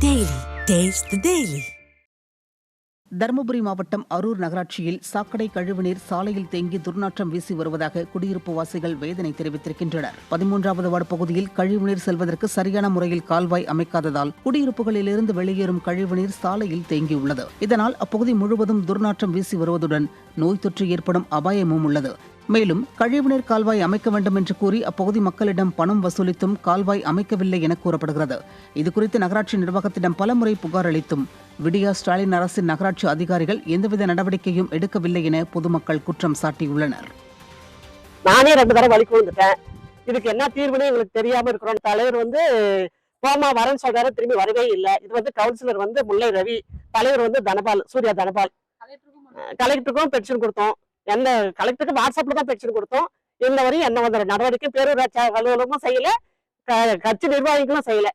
Taste the Daily. Dharmapuri மாவட்டம் அரூர் நகராட்சியில் சாக்கடை கழிவுநீர் சாலையில் தேங்கி துர்நாற்றம் வீசி வருவதாக குடியிருப்பு வாசிகள் வேதனை தெரிவித்திருக்கின்றனர். பதிமூன்றாவது வார்டு பகுதியில் கழிவுநீர் செல்வதற்கு சரியான முறையில் கால்வாய் அமைக்காததால் குடியிருப்புகளிலிருந்து வெளியேறும் கழிவுநீர் சாலையில் தேங்கியுள்ளது. இதனால் அப்பகுதி முழுவதும் துர்நாற்றம் வீசி வருவதுடன் நோய் தொற்று ஏற்படும் அபாயமும் உள்ளது. மேலும் கழிவுநீர் கால்வாய் அமைக்க வேண்டும் என்று கூறி அப்பகுதி மக்களிடம் பணம் வசூலித்தும் கால்வாய் அமைக்கவில்லை என கூறப்படுகிறது. இதுகுறித்து நகராட்சி நிர்வாகத்திடம் பலமுறை புகார் அளித்தும் விடியா ஸ்டாலின் அரசின் நகராட்சி அதிகாரிகள் எந்தவித நடவடிக்கையும் எடுக்கவில்லை என பொதுமக்கள் குற்றம் சாட்டியுள்ளனர். நானே ரெண்டு தடவை வலிக்கு வந்துட்டேன். இதுக்கு என்ன தீர்வுன்னு எங்களுக்கு தெரியாம இருக்கிறோம். தலைவர் வந்து போமா வரேன்னு சொல்றாரு திரும்பி வரவே இல்லை. இது வந்து கவுன்சிலர் வந்து முல்லை ரவி தலைவர் வந்து தனபால் சூர்யா தனபால். கலெக்டருக்கும் பென்ஷன் கொடுத்தோம். எந்த கலெக்டருக்கு வாட்ஸ்அப்ல தான் பென்ஷன் கொடுத்தோம். இன்ன வரையும் என்ன வந்த நடவடிக்கை பேரூராட்சி அலுவலகமும் செய்யல. க- கட்சி நிர்வாகிகளும் செய்யல.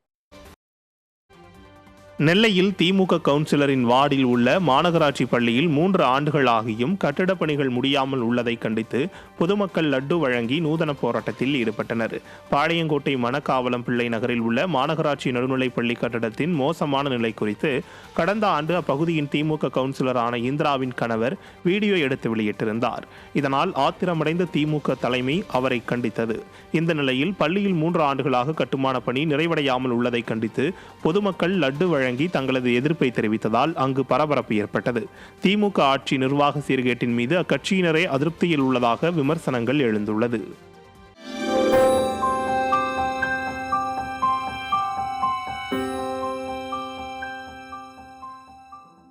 நெல்லையில் திமுக கவுன்சிலரின் வார்டில் உள்ள மாநகராட்சி பள்ளியில் மூன்று ஆண்டுகள் ஆகியும் கட்டிடப் பணிகள் முடியாமல் உள்ளதை கண்டித்து பொதுமக்கள் லட்டு வழங்கி நூதன போராட்டத்தில் ஈடுபட்டனர். பாளையங்கோட்டை மணக்காவலம் பிள்ளை நகரில் உள்ள மாநகராட்சி நடுநிலைப் பள்ளி கட்டடத்தின் மோசமான நிலை குறித்து கடந்த ஆண்டு அப்பகுதியின் திமுக கவுன்சிலரான இந்திராவின் கணவர் வீடியோ எடுத்து வெளியிட்டிருந்தார். இதனால் ஆத்திரமடைந்த திமுக தலைமை அவரை கண்டித்தது. இந்த நிலையில் பள்ளியில் மூன்று ஆண்டுகளாக கட்டுமான பணி நிறைவடையாமல் உள்ளதை கண்டித்து பொதுமக்கள் லட்டு வழங்கி தங்களது எதிர்ப்பை தெரிவித்ததால் அங்கு பரபரப்பு ஏற்பட்டது. திமுக ஆட்சி நிர்வாக சீர்கேட்டின் மீது அக்கட்சியினரே அதிருப்தியில் உள்ளதாக விமர்சனங்கள் எழுந்துள்ளது.